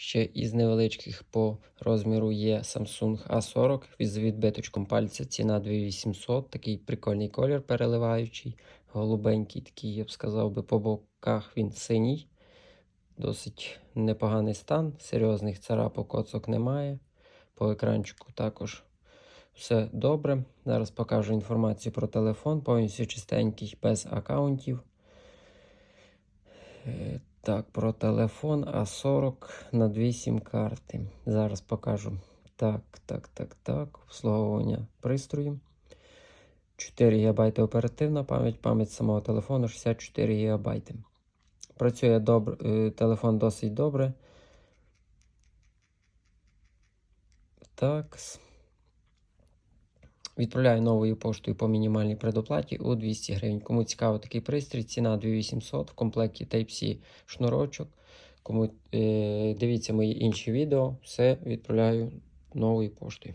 Ще із невеличких по розміру є Samsung A40 з відбиточком пальця. Ціна 2800. Такий прикольний колір переливаючий, голубенький, такий, я б сказав би, по боках він синій. Досить непоганий стан, серйозних царапок, коцок немає. По екранчику також все добре. Зараз покажу інформацію про телефон, повністю чистенький, без аккаунтів. Так, про телефон А40 на дві сім-карти. Зараз покажу. Так, так, так, так. Обслуговування пристрою. 4 ГБ оперативна пам'ять, пам'ять самого телефону 64 ГБ. Працює добре, е, телефон досить добре. Так. Відправляю новою поштою по мінімальній предоплаті у 200 гривень. Кому цікаво такий пристрій, ціна 2800 в комплекті Type-C шнурочок. Кому е, дивіться мої інші відео, все відправляю новою поштою.